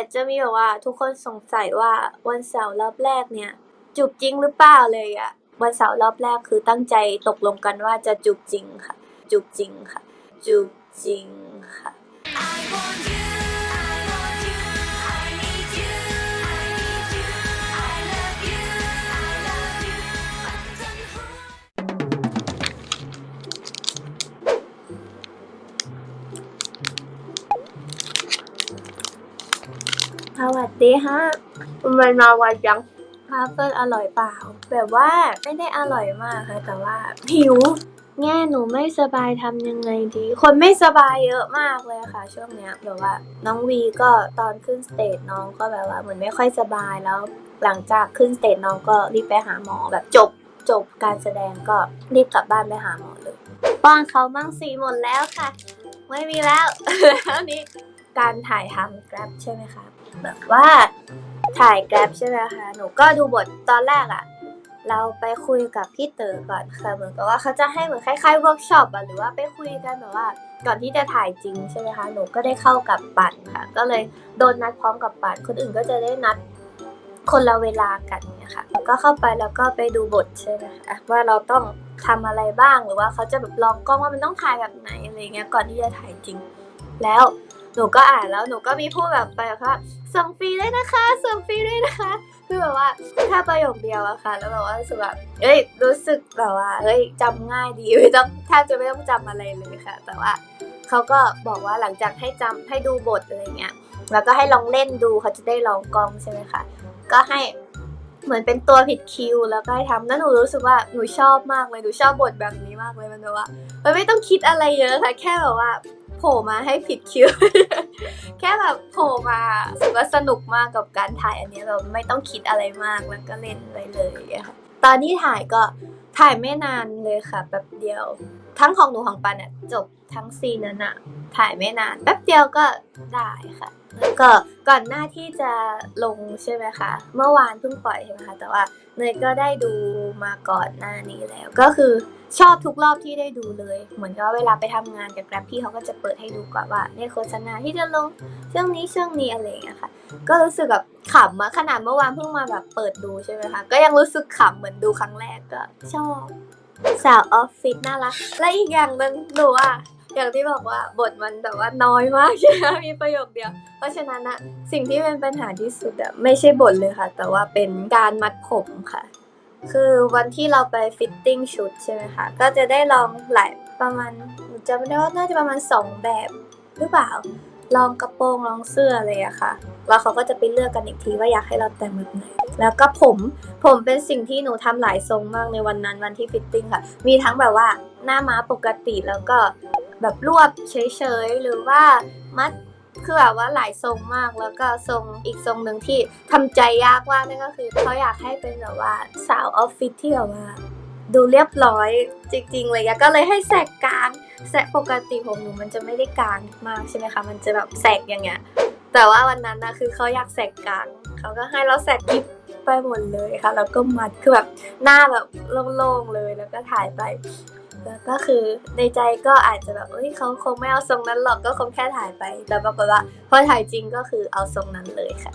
อาจจะมีแบบว่าทุกคนสงสัยว่าวันเสาร์รอบแรกเนี่ยจูบจริงหรือเปล่าเลยอะวันเสาร์รอบแรกคือตั้งใจตกลงกันว่าจะจูบจริงค่ะจูบจริงค่ะจูบจริงค่ะ ดีฮะมันมาไวจังพาเฟิลอร่อยเปล่า แบบว่าไม่ได้อร่อยมากค่ะแต่ว่าหิวแง่หนูไม่สบายทำยังไงดี คนไม่สบายเยอะมากเลยค่ะ ช่วงเนี้ยแบบว่าน้องวีก็ตอนขึ้นสเตจน้องก็แบบว่าเหมือนไม่ค่อยสบายแล้ว หลังจากขึ้นสเตจน้องก็รีบไปหาหมอแบบจบจบการแสดงก็รีบกลับบ้านไปหาหมอเลยป้อนเขาบ้างสีหมดแล้วค่ะ ไม่มีแล้วแล้วนี้การถ่ายทำแกร็บใช่ไหมคะ แบบว่าถ่ายแกร็บใช่ไหมคะ หนูก็ดูบทตอนแรกอะเราไปคุยกับพี่เต๋อก่อนค่ะ เหมือนกับว่าเขาจะให้เหมือนคล้ายๆเวิร์กช็อปอะหรือว่าไปคุยกันแบบว่า ก่อนที่จะถ่ายจริงใช่ไหมคะ หนูก็ได้เข้ากับปั่นค่ะ ก็เลยโดนนัดพร้อมกับปั่น คนอื่นก็จะได้นัดคนละเวลากันเนี่ยค่ะแล้วก็เข้าไปแล้วก็ไปดูบทใช่ไหมคะว่าเราต้องทำอะไรบ้างหรือว่าเขาจะแบบลองกล้องว่ามันต้องถ่ายแบบไหนอะไรเงี้ยก่อนที่จะถ่ายจริง แล้ว หนูก็อ่านแล้วหนูก็มีพูดแบบไปแบบว่าส่งฟรีด้วยนะคะส่งฟรีด้วยนะคะคือแบบว่าแค่ประโยคเดียวอะค่ะ แล้วแบบว่ารู้สึกแบบเอ้ยรู้สึกแบบว่าเฮ้ยจำง่ายดีไม่ต้องแทบจะไม่ต้องจำอะไรเลยค่ะ แต่ว่าเขาก็บอกว่าหลังจากให้จำให้ดูบทอะไรเงี้ยแล้วก็ให้ลองเล่นดูเขาจะได้ลองกล้องใช่ไหมคะก็ให้เหมือนเป็นตัวผิดคิวแล้วก็ให้ทำแล้วหนูรู้สึกว่าหนูชอบมากเลยหนูชอบบทแบบนี้มากเลยมันแบบว่ามันไม่ต้องคิดอะไรเยอะค่ะแค่แบบว่า โผล่มาให้ผิดคิว แค่แบบโผล่มารู้สึกว่าสนุกมากกับการถ่ายอันนี้ยแบบไม่ต้องคิดอะไรมากแล้วก็เล่นไปเลยค่ะตอนที่ถ่ายก็ถ่ายไม่นานเลยค่ะแป๊บเดียว ทั้งของหนูของปันเนี่ยจบทั้งซีนนั้นอะถ่ายไม่นานแป๊บเดียวก็ได้ค่ะก็ก่อนหน้าที่จะลงใช่ไหมคะ เมื่อวานเพิ่งปล่อยใช่ไหมคะ แต่ว่า เนยก็ได้ดูมาก่อนหน้านี้แล้ว ก็คือชอบทุกรอบที่ได้ดูเลย เหมือนกับเวลาไปทำงานกับแกร็บพี่เขาก็จะเปิดให้ดูก่อนว่าในโฆษณาที่จะลงช่วงนี้ช่วงนี้อะไรอย่างเงี้ยค่ะ ก็รู้สึกแบบขำอะขนาดเมื่อวานเพิ่งมาแบบเปิดดูใช่ไหมคะ ก็ยังรู้สึกขำเหมือนดูครั้งแรกก็ชอบสาวออฟฟิศน่ารัก และอีกอย่างหนึ่งหนูอะ อย่างที่บอกว่าบทมันแบบว่าน้อยมากใช่ไหมมีประโยคเดียว เพราะฉะนั้นอะสิ่งที่เป็นปัญหาที่สุดอะไม่ใช่บทเลยค่ะ แต่ว่าเป็นการมัดผมค่ะ คือวันที่เราไปฟิตติ้งชุดใช่ไหมคะก็จะได้ลองหลายประมาณหนูจำไม่ได้ว่าน่าจะประมาณสองแบบหรือเปล่าลองกระโปรงลองเสื้ออะไรอะค่ะ แล้วเขาก็จะไปเลือกกันอีกทีว่าอยากให้เราแต่งแบบไหน แล้วก็ผม ผมเป็นสิ่งที่หนูทำหลายทรงมากในวันนั้นวันที่ฟิตติ้งค่ะ มีทั้งแบบว่าหน้าม้าปกติแล้วก็ แบบรวบเฉยๆ หรือว่ามัดคือแบบว่าหลายทรงมากแล้วก็ทรงอีกทรงหนึ่งที่ทำใจยากมากนั่นก็คือเขาอยากให้เป็นแบบว่าสาวออฟฟิศที่แบบว่า ดูเรียบร้อยจริงๆเลยก็เลยให้แสกกลางแสกปกติผมหนูมันจะไม่ได้กลางมากใช่ไหมคะมันจะแบบแสกอย่างเงี้ยแต่ว่าวันนั้นนะคือเขาอยากแสกกลางเขาก็ให้เราแสกยิบไปหมดเลยค่ะแล้วก็มัดคือแบบหน้าแบบโล่งๆเลยแล้วก็ถ่ายไป แล้วก็คือในใจก็อาจจะแบบเอ้ยเขาคงไม่เอาทรงนั้นหรอกก็คงแค่ถ่ายไป แต่ปรากฏว่าพอถ่ายจริงก็คือเอาทรงนั้นเลยค่ะ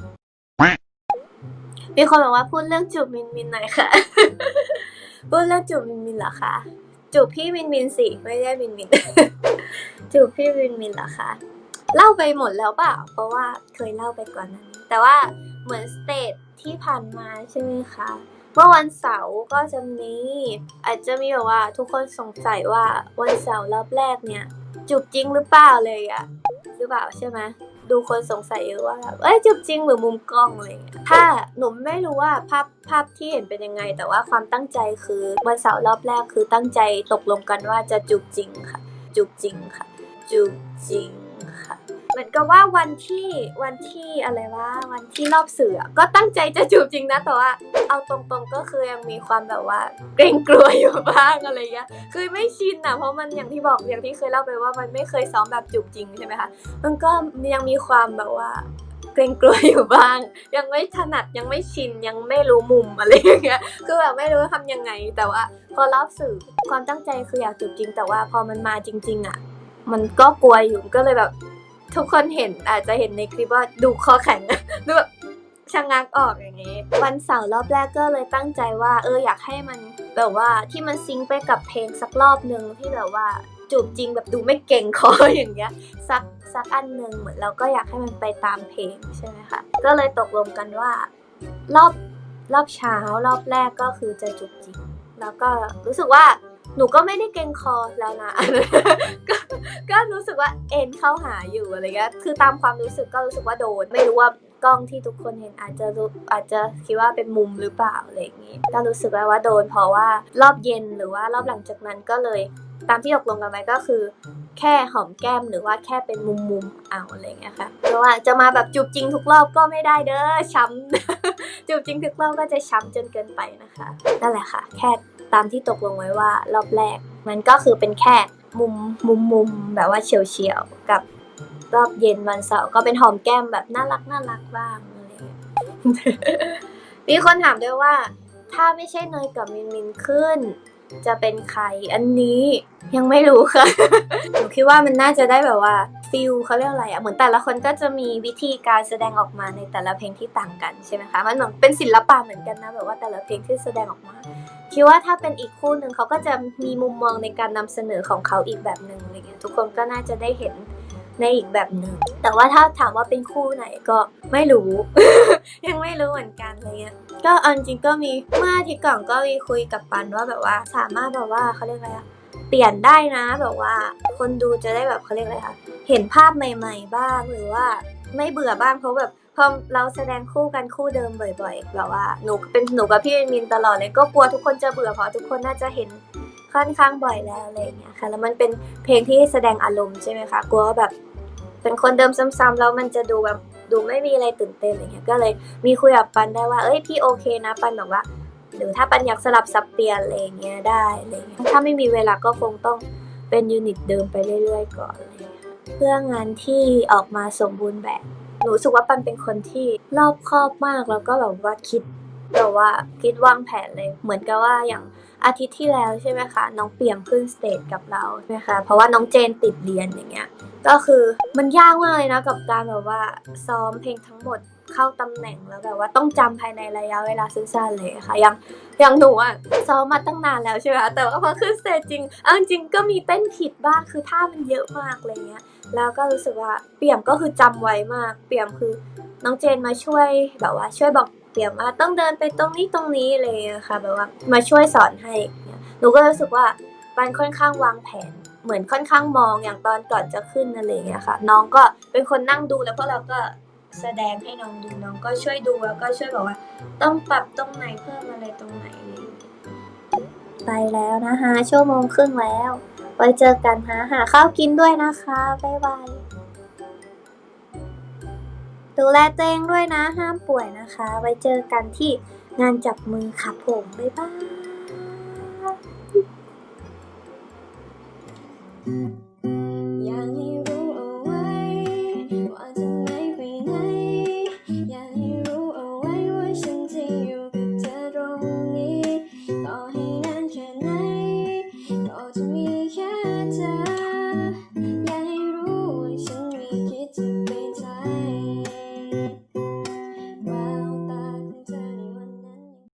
มีคนบอกว่าพูดเรื่องจูบมินมินหน่อยค่ะ พูดเรื่องจูบมินมินเหรอคะจูบพี่มินมินสิไม่ได้มินมิน จูบพี่มินมินเหรอคะเล่าไปหมดแล้วเปล่า เพราะว่าเคยเล่าไปก่อนหนั้านแต่ว่าเหมือนสเตจที่ผ่านมาใช่ไหมคะ เมื่อวันเสาร์ก็จะมี อาจจะมีแบบว่าทุกคนสงสัยว่าวันเสาร์รอบแรกเนี่ย จูบจริงหรือเปล่าเลยอะหรือเปล่าใช่ไหมดูคนสงสัยเยอะว่าเอ้ยจูบจริงหรือมุมกล้องอะไรเงี้ยถ้าหนูไม่รู้ว่าภาพภาพที่เห็นเป็นยังไง แต่ว่าความตั้งใจคือวันเสาร์รอบแรกคือตั้งใจตกลงกันว่าจะจูบจริงค่ะจูบจริงค่ะจูบจริงค่ะ เหมือนกับว่าวันที่วันที่อะไรว่าวันที่รอบสื่อก็ตั้งใจจะจูบจริงนะแต่ว่า เอาตรงๆก็คือยังมีความแบบว่า เกรงกลัวอยู่บ้างอะไรเงี้ยคือไม่ชินอะเพราะมันอย่างที่บอกอย่างที่เคยเล่าไปว่ามันไม่เคยซ้อมแบบจูบจริงใช่ไหมคะมันก็ยังมีความแบบว่าเกรงกลัวอยู่บ้าง ยังไม่ถนัดยังไม่ชินยังไม่รู้มุมอะไรอย่างเงี้ยคือแบบไม่รู้ว่าทำยังไง แต่ว่า พอรอบสื่อความตั้งใจคืออยากจูบจริง แต่ว่าพอมันมาจริง ๆ อะ มันก็กลัวอยู่ก็เลยแบบ ทุกคนเห็นอาจจะเห็นในคลิปว่าดูคอแข็ง ดูแบบชะงักออกอย่างนี้ วันเสาร์รอบแรกก็เลยตั้งใจว่า เอออยากให้มันแบบว่าที่มันซิงไปกับเพลงสักรอบหนึ่งที่แบบว่าจูบจริงแบบดูไม่เก่งคออย่างเงี้ยสักสักอันหนึ่งเหมือนเราก็อยากให้มันไปตามเพลงใช่ไหมคะก็เลยตกลงกันว่ารอบรอบเช้ารอบแรกก็คือจะจุบจริง แล้วก็รู้สึกว่า หนูก็ไม่ได้เกรงคอแล้วนะก็ก็รู้สึกว่าเอ็นเข้าหาอยู่อะไรเงี้ยคือตามความรู้สึกก็รู้สึกว่าโดน ไม่รู้ว่ากล้องที่ทุกคนเห็นอาจจะรู้อาจจะคิดว่าเป็นมุมหรือเปล่าอะไรอย่างงี้ก็รู้สึกว่าว่าโดนเพราะว่ารอบเย็นหรือว่ารอบหลังจากนั้นก็เลย ตามที่ตกลงกันไว้ก็คือ แค่หอมแก้มหรือว่าแค่เป็นมุมมุมเอาอะไรเงี้ยค่ะเพราะว่าจะมาแบบจูบจริงทุกรอบก็ไม่ได้เด้อช้ำจูบจริงทุกรอบก็จะช้ำจนเกินไปนะคะนั่นแหละค่ะ แค่ตามที่ตกลงไว้ว่ารอบแรก มันก็คือเป็นแค่มุมมุมมุมแบบว่าเฉียวเฉียวกับรอบเย็นวันเสาร์ก็เป็นหอมแก้มแบบน่ารักน่ารักบ้างอะไรเงี้ยมีคนถามด้วยว่า ถ้าไม่ใช่เนยกับมินมินขึ้น จะเป็นใคร อันนี้ยังไม่รู้ค่ะ หนูคิดว่ามันน่าจะได้แบบว่าฟิลเขาเรียกอะไรอะเหมือนแต่ละคนก็จะมีวิธีการแสดงออกมาในแต่ละเพลงที่ต่างกันใช่ไหมคะ มันเหมือนเป็นศิลปะเหมือนกันนะแบบว่าแต่ละเพลงที่แสดงออกมา คิดว่าถ้าเป็นอีกคู่หนึ่งเขาก็จะมีมุมมองในการนำเสนอของเขาอีกแบบหนึ่งอะไรเงี้ยทุกคนก็น่าจะได้เห็น ในอีกแบบหนึ่ง แต่ว่าถ้าถามว่าเป็นคู่ไหนก็ไม่รู้ ยังไม่รู้เหมือนกันอะไรเงี้ยก็เอาจริงก็มีเมื่อทิตย์ก่อนก็มีคุยกับปันว่าแบบว่าสามารถแบบว่าเขาเรียกอะไรอะเปลี่ยนได้นะแบบว่าคนดูจะได้แบบเขาเรียกอะไรคะเห็นภาพใหม่ ๆ บ้างหรือว่าไม่เบื่อบ้างเพราะแบบพอเราแสดงคู่กันคู่เดิมบ่อย ๆ แบบว่าหนูเป็นหนูกับพี่มินตลอดเลยก็กลัวทุกคนจะเบื่อเพราะทุกคนน่าจะเห็น ค่อนข้างบ่อยแล้วอะไรเงี้ยค่ะแล้วมันเป็นเพลงที่แสดงอารมณ์ใช่ไหมคะกลัวว่าแบบ เป็นคนเดิมซ้ำๆแล้วมันจะดูแบบดูไม่มีอะไรตื่นเต้นอะไรเงี้ยก็เลยมีคุยกับปันได้ว่าเอ้ยพี่โอเคนะปันแบบว่า หรือถ้าปันอยากสลับสับเปลี่ยนอะไรเงี้ยได้อะไรเงี้ยถ้าไม่มีเวลาก็คงต้องเป็นยูนิตเดิมไปเรื่อยๆก่อนเงี้ยเพื่องานที่ออกมาสมบูรณ์แบบหนูรู้สึกว่าปันเป็นคนที่รอบคอบมากแล้วก็แบบว่าคิดแบบว่าคิดวางแผนเลย เหมือนกับว่าอย่าง อาทิตย์ที่แล้วใช่ไหมคะ น้องเปี่ยมขึ้นสเตจกับเราใช่ไหมคะเพราะว่าน้องเจนติดเรียนอย่างเงี้ยก็คือมันยากมากเลยนะกับการแบบว่าซ้อมเพลงทั้งหมดเข้าตำแหน่งแล้วแบบว่าต้องจำภายในระยะเวลาสั้นๆเลยค่ะอย่างอย่างหนูอะซ้อมมาตั้งนานแล้วใช่ไหมแต่ว่าพอขึ้นสเตจจริงเอาจริงก็มีเต้นผิดบ้างคือท่ามันเยอะมากอะไรเงี้ยแล้วก็รู้สึกว่าเปี่ยมก็คือจำไว้มาก เปี่ยมคือน้องเจนมาช่วยแบบว่าช่วยบอก เปียมว่าต้องเดินไปตรงนี้ตรงนี้เลยค่ะ แบบว่ามาช่วยสอนให้ หนูก็รู้สึกว่าปันค่อนข้างวางแผน เหมือนค่อนข้างมองอย่างตอนก่อนจะขึ้นอะไรอย่างเงี้ยค่ะ น้องก็เป็นคนนั่งดูแล้วพวกเราก็แสดงให้น้องดูน้องก็ช่วยดูแล้วก็ช่วยบอกว่า ต้องปรับตรงไหนเพิ่มอะไรตรงไหนไรอย่างเงี้ยไปแล้วนะคะชั่วโมงครึ่งแล้ว ไว้เจอกันฮะหาข้าวกินด้วยนะคะบ๊ายบาย ดูแลตัวเองด้วยนะ ห้ามป่วยนะคะ ไว้เจอกันที่งานจับมือค่ะผม บ๊ายบายอยากให้